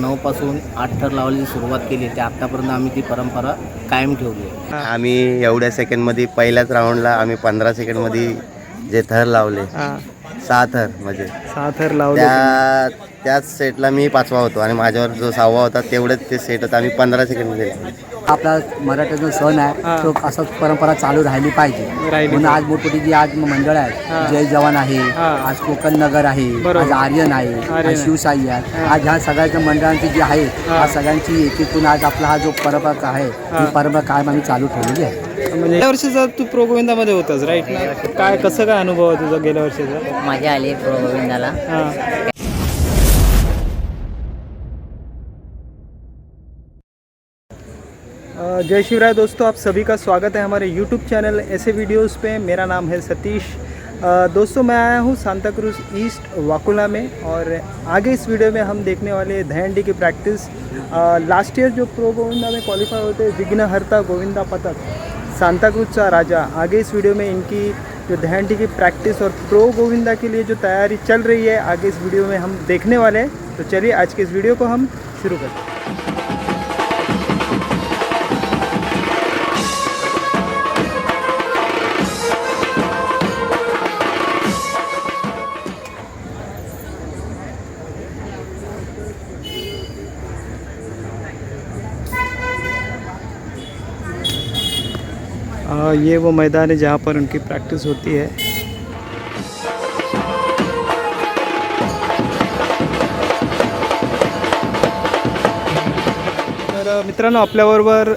नऊपासून आठ थर लावायची सुरुवात केली ते आत्तापर्यंत आम्ही ती परंपरा कायम ठेवली आहे. आम्ही एवढ्या सेकंडमध्ये पहिल्याच राऊंडला आम्ही पंधरा सेकंडमध्ये जे थर लावले सहा थर म्हणजे. सहा थर लावले त्या त्याच सेटला मी पाचवा होतो आणि माझ्यावर जो सहावा होता तेवढेच ते सेट होता आम्ही पंधरा सेकंडमध्ये आपला मराठीचा सण हा. आहे तो असंच परंपरा चालू राहिली पाहिजे म्हणून आज मोठमोठी जी आज मंडळ हा. आहेत जय जवान आहे हा. आज कोकण नगर आहे. आज आर्यन आहे शिवसाई आहे आज ह्या सगळ्या मंडळांची जी आहे हा. आज सगळ्यांची एकीतून आज आपला हा जो परंपरा आहे हा. ही परंपरा कायम आम्ही चालू ठेवलेली आहे म्हणजे गेल्या वर्षीचा तू प्रो गोविंदामध्ये होतास राईट काय कसं काय अनुभव आहे तुझा गेल्या वर्षीचा मजा आली प्रो जय शिवराय दोस्तों, आप सभी का स्वागत है हमारे YouTube चैनल ऐसे वीडियोस पे। मेरा नाम है सतीश। दोस्तों, मैं आया हूँ सांता क्रूज ईस्ट वाकुला में और आगे इस वीडियो में हम देखने वाले धैंडी की प्रैक्टिस। लास्ट ईयर जो प्रो गोविंदा में क्वालिफाई होते विघ्नहर्ता गोविंदा पतक सांता क्रूजचा राजा। आगे इस वीडियो में इनकी जो दहंडी की प्रैक्टिस और प्रो गोविंदा के लिए जो तैयारी चल रही है, आगे इस वीडियो में हम देखने वाले हैं। तो चलिए आज के इस वीडियो को हम शुरू करते हैं। ये वो मैदान है जहाँ पर उनकी प्रैक्टिस होती है। तर मित्रांनो आपल्याबरोबर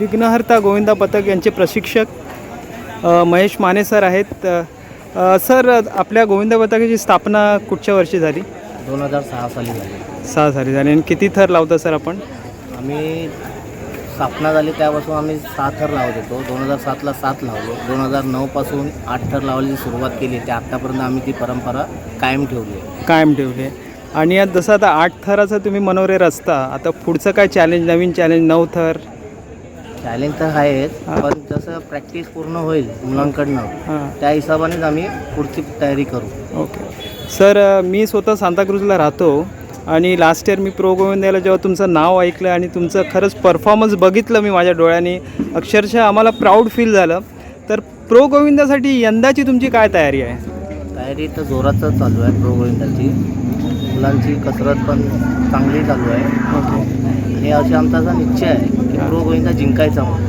विघ्नहर्ता गोविंदा पथक यांचे प्रशिक्षक महेश माने सर आहेत. सर आपल्या गोविंदा पथकाची स्थापना कुठच्या वर्षी झाली? दोन हजार सहा साली झाली. सहा साली झाली. आणि किती थर लावता सर आपण? आम्ही स्थापना झाली त्यापासून आम्ही सात थर लावत होतो. दोन हजार सातला सात लावलो. दोन हजार नऊपासून आठ थर लावायची सुरुवात केली ते आत्तापर्यंत आम्ही ती परंपरा कायम ठेवली आहे. कायम ठेवले आणि यात जसं आता आठ थराचा तुम्ही मनोरे रचता आता पुढचं काय चॅलेंज नवीन चॅलेंज नऊ थर? चॅलेंज तर आहेच. पण जसं प्रॅक्टिस पूर्ण होईल मुलांकडनं त्या हिशोबानेच आम्ही पुढची तयारी करू. ओके सर मी स्वतः सांताक्रूजला राहतो. आणि लास्ट इयर मी प्रो गोविंदाला जेव्हा तुमचं नाव ऐकलं आणि तुमचं खरंच परफॉर्मन्स बघितलं मी माझ्या डोळ्यांनी अक्षरशः आम्हाला प्राऊड फील झालं. तर प्रो गोविंदासाठी यंदाची तुमची काय तयारी आहे? तयारी तर जोरातच चालू आहे प्रो गोविंदाची मुलांची कसरत पण चांगली चालू आहे. आणि अशी आमचा असा निश्चय आहे की हा. प्रो गोविंदा जिंकायचा म्हणून.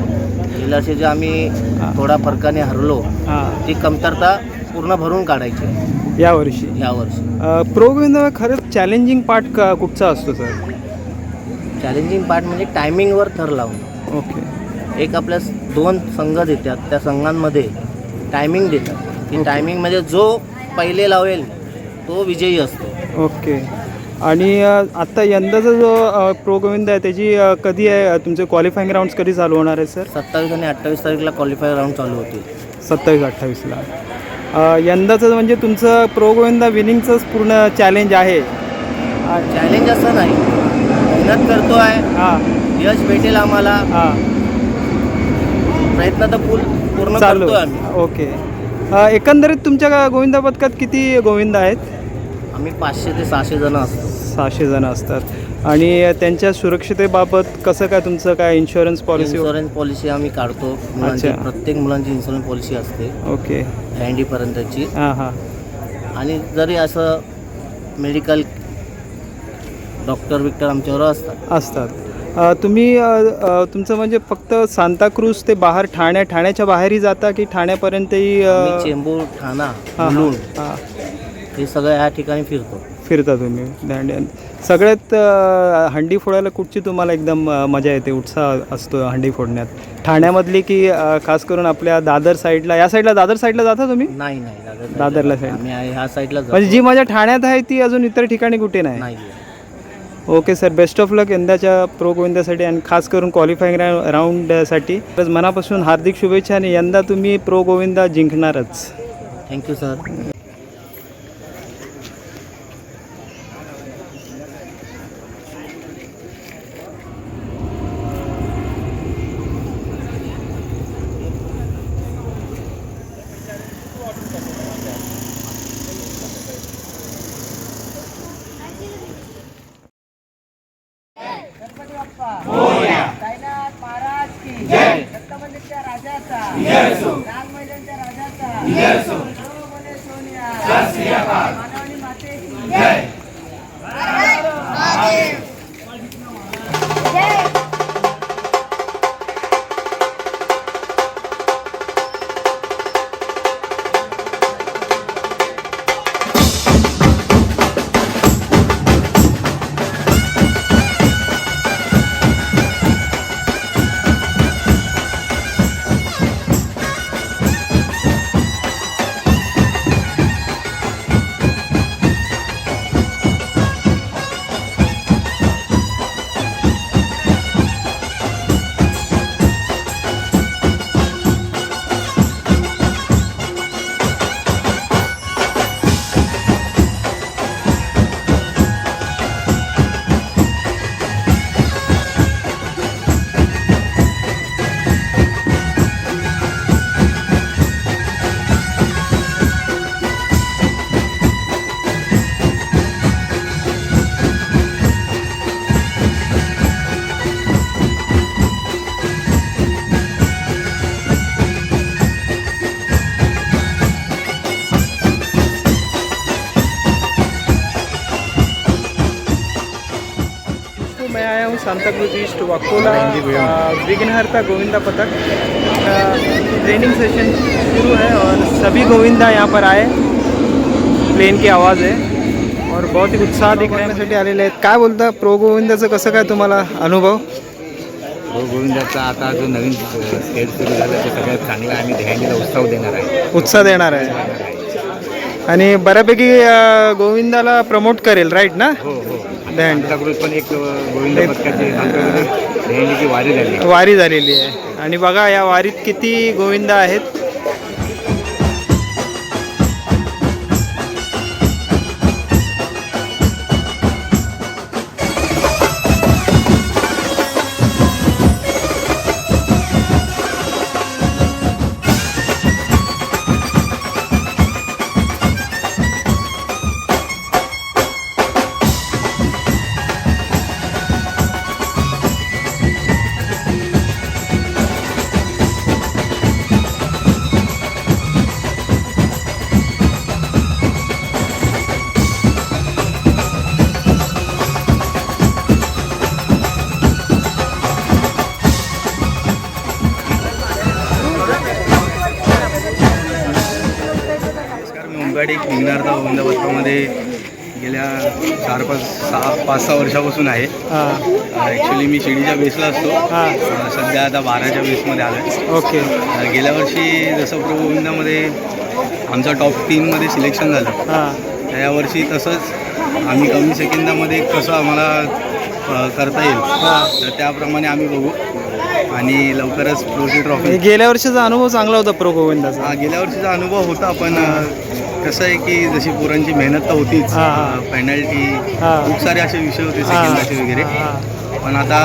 गेल्या वर्षी जे आम्ही हा. थोडा फरकाने हरलो हां. ती कमतरता पूर्ण भरून काढायची. यावर्षी ह्या वर्षी. अ, प्रो गोविंदा खरंच चॅलेंजिंग पार्ट का कुठचा असतो सर चॅलेंजिंग पार्ट म्हणजे टायमिंगवर थर लावणं ओके. एक आपल्या दोन संघ देतात त्या संघांमध्ये टायमिंग देतात. ओके. टायमिंगमध्ये जो पहिले लावेल तो विजयी असतो. ओके. आणि अ, आत्ता यंदाचा जो अ, प्रो गोविंद आहे त्याची अ, कधी आहे? तुमचे क्वालिफाईंग राऊंड्स कधी चालू होणार आहे सर सत्तावीस आणि अठ्ठावीस तारखेला क्वालिफाय राऊंड चालू होतील. सत्तावीस अठ्ठावीसला. यंदाचं म्हणजे तुमचं प्रो गोविंदा विनिंगचंच पूर्ण चॅलेंज आहे. चॅलेंज असं नाही. मेहनत करतो आहे. हां. यश भेटेल आम्हाला. हां. प्रयत्न तर पूर्ण चालू आम्ही. ओके. अ, एकंदरीत तुमच्या गोविंदा पथकात किती गोविंद आहेत? आम्ही पाचशे ते सहाशे जण असतो. सहाशे जण असतात. आणि त्यांच्या सुरक्षितेबाबत कसं काय तुमचं काय इन्शुरन्स पॉलिसी इन्शुरन्स पॉलिसी आम्ही काढतो. मुलांची अच्छा. प्रत्येक मुलांची इन्शुरन्स पॉलिसी असते. ओके. पर्यंतची. हां हां. आणि जरी असं मेडिकल डॉक्टर विक्टर आमच्यावर असतात. असतात. अ, तुम्ही अ, अ, तुमचं म्हणजे फक्त सांताक्रूज ते बाहेर ठाण्या ठाण्याच्या बाहेरही जाता की ठाण्यापर्यंतही अ, चेंबूर ठाणा हां, मुलुंड हां, हे सगळं ह्या ठिकाणी फिरतो. फिरता तुम्ही. सगळ्यात हंडी फोडायला कुठची तुम्हाला एकदम मजा येते उत्साह असतो हंडी फोडण्यात? ठाण्यामधली की खास करून आपल्या दादर साईडला या साईडला दादर साईडला जाता तुम्ही? नाही नाही दादर दादरला आहे- ह्या साईडला म्हणजे जी मजा ठाण्यात आहे ती अजून इतर ठिकाणी कुठे नाही? Okay sir best of luck यंदाच्या प्रो गोविंदासाठी आणि खास करून क्वालिफाईंग राऊंडसाठी तर मनापासून हार्दिक शुभेच्छा आणि यंदा तुम्ही pro Govinda जिंकणारच. Thank you sir Santacruz east Vakola Vighnaharta Govinda पथक. ट्रेनिंग सेशन शुरू है और सभी गोविंदा यहाँ पर आए। प्लेन की आवाज़ है और बहुत ही उत्साह दिखण्यासाठी आलेले आहेत. काय बोलता? प्रो गोविंदाचं कसं काय तुम्हाला अनुभव? हो गोविंदाचा आता जो नवीन स्टेज सुरू झाला ते सगळ्यात चांगला आणि दह्यांडीला उत्सव देणार आहे. उत्साह देणार आहे. आणि बऱ्यापैकी अ, गोविंदाला प्रमोट करेल राईट ना? हो हो. पण एक गोविंद पथकाची वारी झाली. वारी झालेली आहे. आणि बघा या वारीत किती गोविंदा आहेत. विघ्नार्थ गोविंद पथकामध्ये गेल्या चार पाच सहा पाच सहा वर्षापासून आहे. ॲक्च्युली मी शिडीच्या बेसला असतो. सध्या आता बाराच्या बेसमध्ये आलो आहे ओके. गेल्या वर्षी जसं गोविंदामध्ये आमचं टॉप टीममध्ये सिलेक्शन झालं. तर यावर्षी तसंच आम्ही कमी सेकंदामध्ये कसं आम्हाला करता येईल. तर त्याप्रमाणे आम्ही बघू. आणि लवकरच ट्रॉफी म्हणजे गेल्या वर्षीचा अनुभव चांगला होता प्रो गोविंदाचा हा, गेल्या वर्षीचा अनुभव होता पण अ, कसं आहे की जशी पोरांची मेहनत तर होतीच हा, हा. पेनल्टी हा. खूप सारे असे विषय होते हां. सेकंदाचे वगैरे हां. पण आता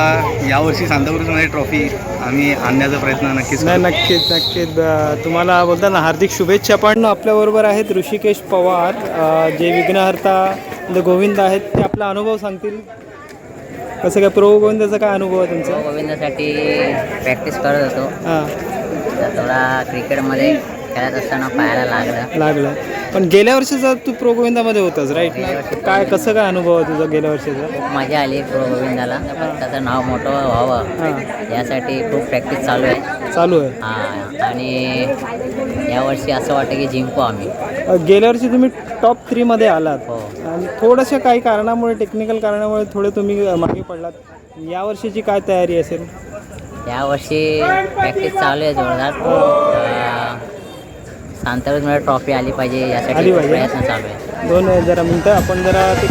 यावर्षी सांताक्रूजमध्ये ट्रॉफी आम्ही आणण्याचा प्रयत्न नक्कीच नाही करू. नक्कीच नक्कीच अ, तुम्हाला बोलता ना हार्दिक शुभेच्छा पण आपल्याबरोबर आहेत ऋषिकेश पवार अ, जे विघ्नहर्ता द गोविंद आहेत ते आपला अनुभव सांगतील कसं काय प्रो गोविंदाचा काय अनुभव आहे तुमचा? गोविंदासाठी प्रॅक्टिस करत होतो. हां. तर थोडा क्रिकेटमध्ये खेळत असताना पायाला लागलं. लागलं. पण गेल्या वर्षीचा तू प्रो गोविंदामध्ये होतास राईट काय कसं काय अनुभव आहे तुझा गेल्या वर्षीचा? खूप मजा आली प्रो गोविंदाला. त्याचं नाव मोठं व्हावं. यासाठी खूप प्रॅक्टिस चालू आहे. चालू आहे. हा, आणि यावर्षी असं वाटतं की जिंकू आम्ही. अ, गेल्या वर्षी तुम्ही टॉप थ्रीमध्ये आलात. हो. आणि थोड्याशा काही कारणामुळे टेक्निकल कारणामुळे थोडे तुम्ही मागे पडलात. या वर्षीची काय तयारी असेल? यावर्षी प्रॅक्टिस चालू आहे जोरदार. सांताक्रूजमध्ये ट्रॉफी आली पाहिजे यासाठी. प्रयत्न चालू आहे. दोन जरा मिनटं आपण जरा ते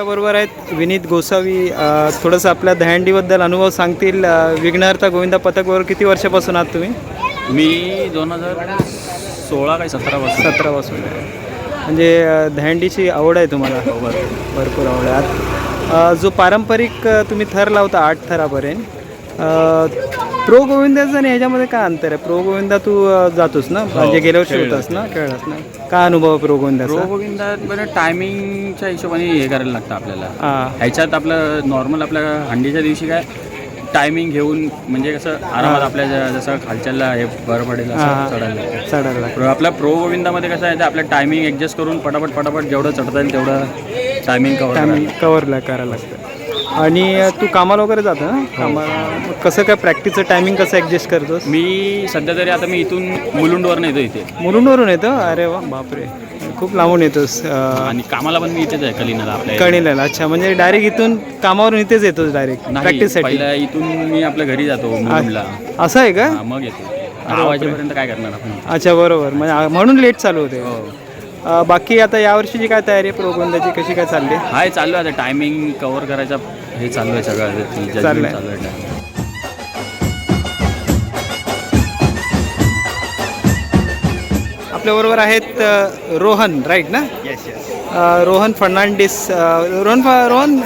आपल्याबरोबर आहेत विनीत गोसावी थोडंसं आपल्या दहंडीबद्दल अनुभव सांगतील. विघ्नहर्ता गोविंदा पथकवर किती वर्षापासून आहात तुम्ही? मी दोन हजार सोळा काही सतरा पासून सतरापासून. म्हणजे दहंडीची आवड आहे तुम्हाला? भरपूर. आवड आहे. जो पारंपरिक तुम्ही थर लावता आठ थरापर्यंत प्रो गोविंदाचं आणि ह्याच्यामध्ये काय अंतर आहे? प्रो गोविंदा तू जातोस ना? म्हणजे गेल्या वर्षी होतास ना? खेळलास ना काय अनुभव आहे प्रो गोविंदाचा? प्रो गोविंदात टायमिंगच्या हिशोबाने हे करायला लागतं आपल्याला. हां. ह्याच्यात आपलं नॉर्मल आपल्या हंडीच्या दिवशी काय? टायमिंग घेऊन म्हणजे कसं आरामात आपल्या ज- जसं खालच्याला हे बरं पडेल हां. चढायला. लागतं. चढायला लागतं. प्रो- आपल्या प्रो गोविंदामध्ये कसं आहे ते आपलं टायमिंग ॲडजस्ट करून पटापट पटापट जेवढं चढता येईल तेवढं टायमिंग कवर टायमिंग कवरला करायला लागतं. आणि तू कामाला वगैरे जातो ना? कामाला. मग कसं काय प्रॅक्टिसचं टायमिंग कसं ॲडजस्ट करतोस? मी सध्या तरी आता मी इथून मुलुंडवरून येतो इथे. मुरुंडवरून येतो? अरे वा बापरे. खूप लांबून येतोस आणि कामाला पण मी इथेच आहे कलिनाला आपल्या कणीला अच्छा म्हणजे डायरेक्ट इथून कामावरून इथेच येतोस डायरेक्ट नाही प्रॅक्टिससाठी पहिला इथून मी आपल्या घरी जातो मुलुंडला. असं आहे का? हा, मग येतो. दहा वाजेपर्यंत काय करणार आपण? अच्छा बरोबर. म्हणजे आ- म्हणून लेट चालू होते. अ, बाकी आता यावर्षीची काय तयारी आहे प्रो गोविंदाची कशी काय चालली? आहे? हाय चालू आहे आता. टायमिंग कव्हर करायचा हे चालू आहे सगळं. चालू आहे. आपल्याबरोबर आहेत रोहन राईट ना? अ, रोहन फर्नांडिस रोहन फ- रोहन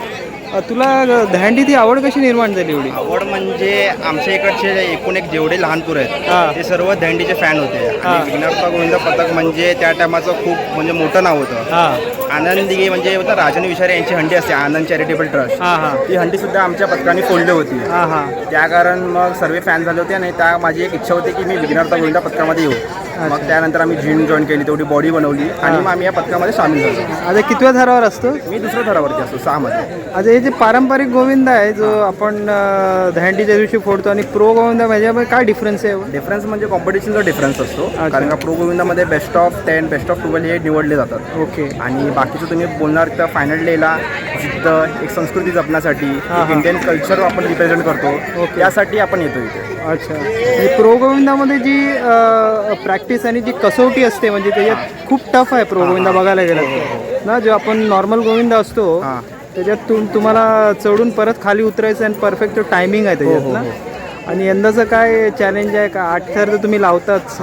तुला दहंडी ती आवड कशी निर्माण झाली एवढी? आवड म्हणजे आमच्या इकडचे एकूण एक जेवढे लहान पोरं हा. आहेत ते सर्व दंडीचे फॅन होते. हा. आणि गोविंद पथक म्हणजे त्या टायमाचं खूप म्हणजे मोठं नाव होतं. हां. आनंदी म्हणजे होतं राजन विचारे यांची हंडी असते आनंद चॅरिटेबल ट्रस्ट हां हां. ती हंडी सुद्धा आमच्या पथकाने फोडली होती. हां हां. त्या कारण मग सर्व फॅन झाले होते आणि त्या माझी एक इच्छा होती की मी विघ्नहर्ता गोविंदा पथकामध्ये येऊ. मग त्यानंतर आम्ही जिम जॉईन केली तेवढी बॉडी बनवली आणि मग आम्ही या पथकामध्ये सामील झालो. आता कितव्या थरावर असतो? मी दुसऱ्या थरावरती असतो सहामध्ये. आता हे जे पारंपरिक गोविंद आहे जो आपण अ, दहंडीच्या दिवशी फोडतो आणि प्रो गोविंद ह्याच्यामध्ये काय डिफरन्स आहे? डिफरन्स म्हणजे कॉम्पिटिशनचा डिफरन्स असतो. कारण का pro गोविंदामध्ये best of ten best of twelve हे निवडले जातात. ओके आणि बाकीचं तुम्ही बोलणार तर फायनल डेला जिद्द एक संस्कृती जपण्यासाठी. इंडियन कल्चर आपण रिप्रेझेंट करतो. त्यासाठी आपण येतो इथे. अच्छा. म्हणजे प्रो गोविंदामध्ये जी प्रॅक्टिस आणि जी कसोटी असते म्हणजे त्याच्यात खूप टफ आहे प्रो गोविंदा बघायला गेलं तर. ना जो आपण नॉर्मल गोविंदा असतो हां. त्याच्यात तुम तुम्हाला चढून परत खाली उतरायचं आणि परफेक्ट टायमिंग आहे त्याच्यात ना. आणि यंदाचं काय चॅलेंज आहे? का आठ थर तर तुम्ही लावताच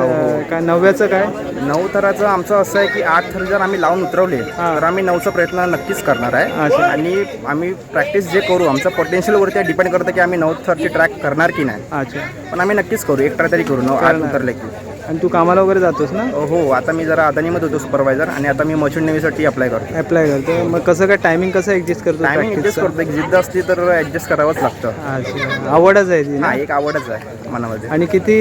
काय नवव्याचं काय? नऊ तराचं आमचं असं आहे की आठ थर जर आम्ही लावून उतरवले हा. तर आम्ही नऊचा प्रयत्न नक्कीच करणार आहे. अच्छा. आणि आम्ही प्रॅक्टिस जे करू आमचं पोटेन्शियलवरती डिपेंड करतं की आम्ही नऊ थरची ट्रॅक करणार की नाही. अच्छा. पण आम्ही नक्कीच करू एक ट्राय तरी करू नऊ आठ. उतरले की. आणि तू कामाला वगैरे जातोस ना? हो आता मी जरा अदानीमध्ये होतो सुपरवायझर आणि आता मी मर्चंट नेव्हीसाठी अप्लाय करतो अप्लाय करतो मग कसं काय टायमिंग कसं ॲडजस्ट करतो टायमिंग ॲडजस्ट? करतो एक जिद्द असली तर ॲडजस्ट करावंच लागतं. अच्छा आवडच आहे ती ना? हा एक आवडच आहे मनामध्ये. आणि किती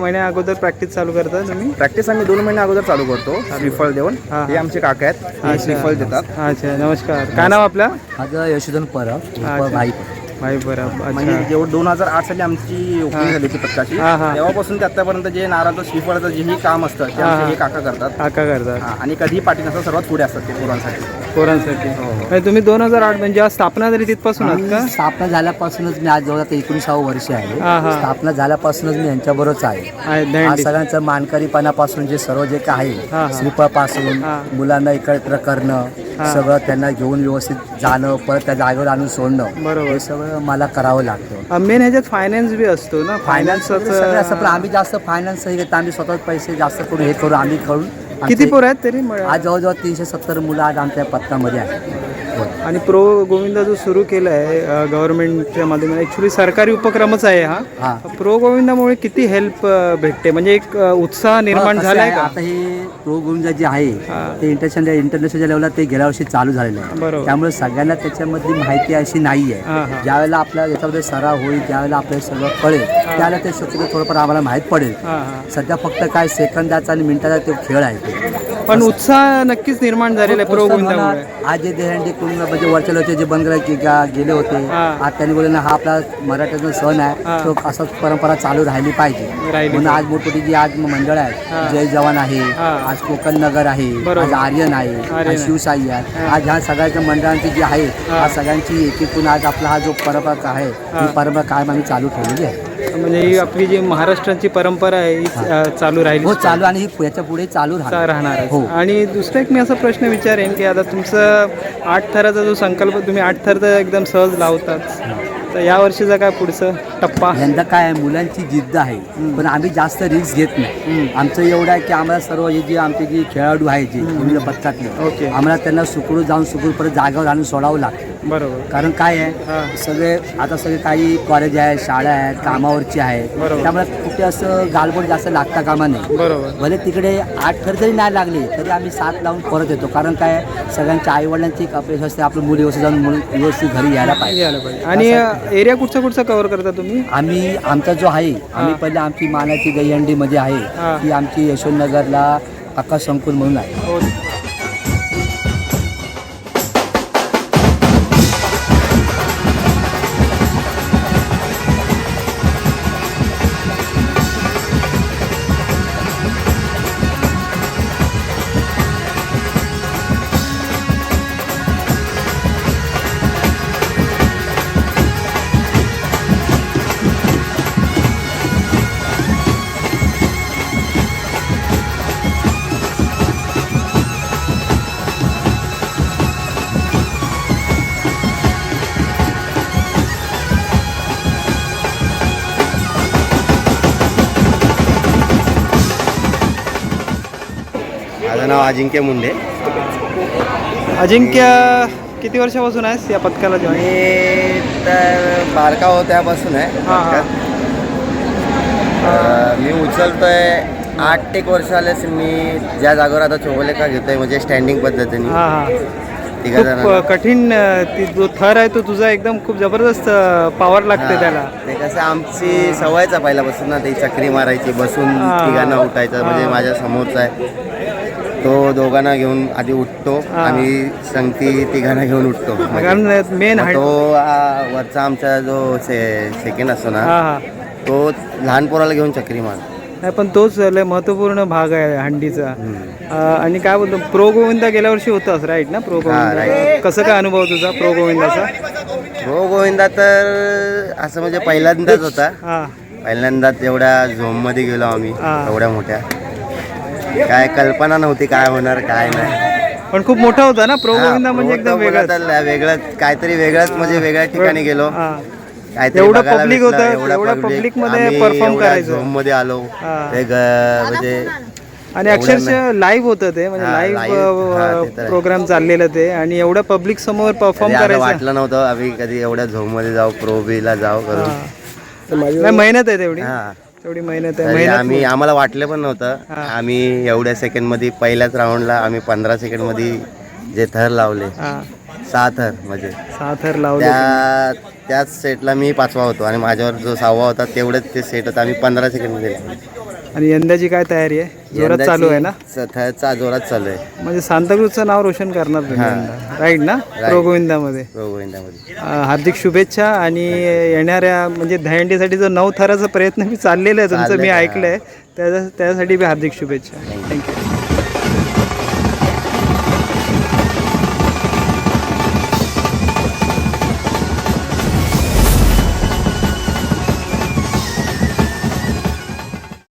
महिन्या अगोदर प्रॅक्टिस चालू करता तुम्ही? प्रॅक्टिस आम्ही दोन महिने अगोदर चालू करतो श्रीफळ देऊन. हा, हे. आमचे काका आहेत. श्रीफळ देतात. अच्छा नमस्कार. काय नाव आपलं? माझं यशोधन परब. अच्छा. भाई भाई बरं म्हणजे अच्छा जेव्हा दोन हजार आठ साली आमची ओपनिंग झाली होती पथकाची हा, हा. तेव्हापासून ते आतापर्यंत जे नाराचं श्रीफळाचं जेही काम असतं ते हा, आमचे हा. हे काका करतात काका करतात हा, आणि कधीही पाठी नसतात सर्वात पुढे असतात ते पोरांसाठी पोरांसाठी म्हणजे तुम्ही दोन हजार आठ म्हणजे स्थापना झाली तिथपासून आहात का स्थापना झाल्यापासूनच मी आज जवळ आता एकोणीसावं वर्ष आहे हा, हा. स्थापना झाल्यापासूनच मी यांच्याबरोबरच आहे आहे सगळ्यांचं मानकरीपणापासून जे सर्व जे काही हा, हा. आहे श्रीफळपासून हा. मुलांना एकत्र करणं हा. सगळं त्यांना घेऊन व्यवस्थित जाणं परत त्या जागेवर आणून सोडणं बरोबर. हे सगळं मला करावं लागतं मेन ह्याच्यात फायनान्स बी असतो ना फायनान्स असं पण आम्ही जास्त फायनान्स हे घेतो आम्ही स्वतः पैसे जास्त करून हे करू आम्ही करून किती पोरं आहेत तरी? आज जवळजवळ तीनशे सत्तर मुलं आज आमच्या पथकामध्ये आहेत. आणि प्रो गोविंदा जो सुरू केला आहे गव्हर्नमेंटच्या माध्यमातून. ॲक्च्युली सरकारी उपक्रमच आहे हा. प्रो गोविंदामुळे किती हेल्प भेटते? म्हणजे एक उत्साह निर्माण झालाय आहे, आता हे प्रो गोविंद जे आहे. ते इंटरनॅशनल इंटरनॅशनल लेवलला ते गेल्या वर्षी चालू झालेलं आहे. त्यामुळे सगळ्यांना त्याच्यामधली माहिती अशी नाही आहे. ज्यावेळेला आपल्या याच्यामध्ये सराव होईल त्यावेळेला आपल्याला सगळं कळेल त्यावेळेला ते शक्यतो थोडंफार आम्हाला माहीत पडेल. सध्या फक्त काय सेकंदाचा आणि मिनिटाचा ते खेळ आहे. पण उत्साह नक्कीच निर्माण झालेला आहे प्रो गोविंदामुळे आज जे देहंडी म्हणजे वरचे लोक जे बंद करायचे गा- गेले होते हा. आज त्यांनी बोलले ना हा आपला मराठ्याचा सण हा. आहे तो असंच परंपरा चालू राहिली पाहिजे राहिली म्हणून आज मोठमोठी जी आज मंडळ हा. आहेत जय जवान आहे हा. आज कोकण नगर आहे बरोबर. आज आर्यन आहे आर्यन आज शिवसाई आहे आज ह्या सगळ्याच्या मंडळांची जी आहे हा. आज सगळ्यांची एकीकून आज आपला हा जो परंपरा आहे हा. ही परंपरा कायम आम्ही चालू ठेवलेली आहे म्हणजे ही आपली जी महाराष्ट्राची परंपरा आहे ही अ, चालू राहिली. हो चालू आणि ही याच्यापुढे चालू राहणार. राहणार हो. आणि दुसरा एक मी असा प्रश्न विचारेन की आता तुमचं आठ थराचा जो संकल्प तुम्ही आठ थर तर एकदम सहज लावतात तर या वर्षीचा काय पुढचं टप्पा? यंदा काय आहे मुलांची जिद्द आहे. पण आम्ही जास्त रिस्क घेत नाही. आमचं एवढं आहे की आम्हाला सर्व हे जे आमचे जे खेळाडू आहे जे विविध पथकातले. आम्हाला त्यांना सुखरूप जाऊन सुखरूप परत जागेवर आणून सोडावं लागतं. बरोबर. कारण काय हा. आहे सगळे आता सगळे काही कॉलेज आहेत शाळा आहेत कामावरची बरोबर. त्यामुळे कुठे असं गालबोट जास्त लागता कामा नाही बरोबर. भले तिकडे आठ थर जरी नाही लागले तरी आम्ही सात लावून परत येतो. कारण काय आहे, सगळ्यांच्या आईवडिलांची एक अपेक्षा असते आपलं मुली व्यवस्थित जाऊन मुलं व्यवस्थित घरी यायला पाहिजे. यायला पाहिजे. आणि एरिया कुठचा कुठचा कव्हर करता तुम्ही? आम्ही आमचा जो आहे आम्ही पहिले आमची मानाची दहीहंडीमध्ये हा. आहे ती आमची यशवंतनगरला आकाश संकुल म्हणून आहे. अजिंक्य मुंडे. अजिंक्य किती वर्षापासून आहेस या पथकाला जॉईन मी तर बारका हो त्यापासून आहे हा, हा. अं, मी उचलतोय आठ एक वर्ष आलेच मी ज्या जागेवर आता चोगलेका घेतोय म्हणजे स्टँडिंग पद्धतीने. हा हा. तिघा खूप जणांना. अ, कठीण अ, ती जो थर आहे तो तुझा एकदम खूप जबरदस्त पॉवर लागते हा, त्याला. ते कसं आमची सवयच आहे पहिल्यापासून ना ती चक्री मारायची बसून हा. तिघांना उठायचं म्हणजे. माझ्या समोरचा आहे. तो दोघांना घेऊन आधी उठतो. आणि संगती तिघांना घेऊन उठतो. कारण मेन मग तो आ, वरचा आमचा जो से सेकंड असतो ना हा हा. तो लहान पोराला घेऊन चक्री मार नाही पण तोच लय महत्त्वपूर्ण भाग आहे हंडीचा. अ, आणि काय बोलतो प्रो गोविंदा गेल्या वर्षी होतास राईट ना? प्रो गोविंदा. कसं काय अनुभव तुझा प्रो गोविंदाचा? हो गोविंदा तर असं म्हणजे पहिल्यांदाच होता. हा. पहिल्यांदाच एवढ्या झोममध्ये गेलो आम्ही. एवढ्या मोठ्या. काय कल्पना नव्हती काय होणार काय नाही पण खूप मोठा होता ना प्रो गोविंदा म्हणजे एकदम बोलत वेगळाच काहीतरी वेगळंच म्हणजे वेगळ्या ठिकाणी गेलो. काहीतरी एवढं बघायला public भेटलं, होतं, एवढं public. public मध्ये आम्ही perform एवढ्या करायचं. झोममध्ये आलो हा. ते ग- म्हणजे आणि अक्षरशः लाईव्ह होतं ते म्हणजे हा, live. हा, ते लाईव्ह आहे. प्रोग्राम चाललेलं ते आणि एवढं पब्लिक समोर परफॉर्म करायचं वाटलं नव्हतं आम्ही कधी एवढ्या झोममध्ये जाऊ प्रो बी ला जाऊ हा. करून नाही मेहनत आहे तेवढी हा तेवढी मेहनत आहे. तरी मेहनत आम्ही आम्हाला वाटलं पण नव्हतं. आम्ही एवढ्या सेकंडमध्ये पहिल्याच राऊंडला आम्ही पंधरा सेकंडमध्ये जे थर लावले. हा. सहा थर म्हणजे. सहा थर लावले. त्या त्याच सेटला मी पाचवा होतो आणि माझ्यावर जो सहावा होता तेवढंच ते सेट होता आम्ही पंधरा सेकंडमध्ये आणि यंदाची काय तयारी आहे? जोरात चालू आहे ना? थरचा जोरात चालू आहे. म्हणजे सांताक्रूजचं नाव रोशन करणार तुम्ही. यंदा. राईट ना? प्रो गोविंदामध्ये. अं, हार्दिक शुभेच्छा आणि येणाऱ्या म्हणजे दहीहंडीसाठी जो नऊ थराचा प्रयत्न बी चाललेला आहे तुमचं मी चाललेलं आहे, ऐकलंय. त्याच्या त्यासाठी बी हार्दिक शुभेच्छा. थँक्यू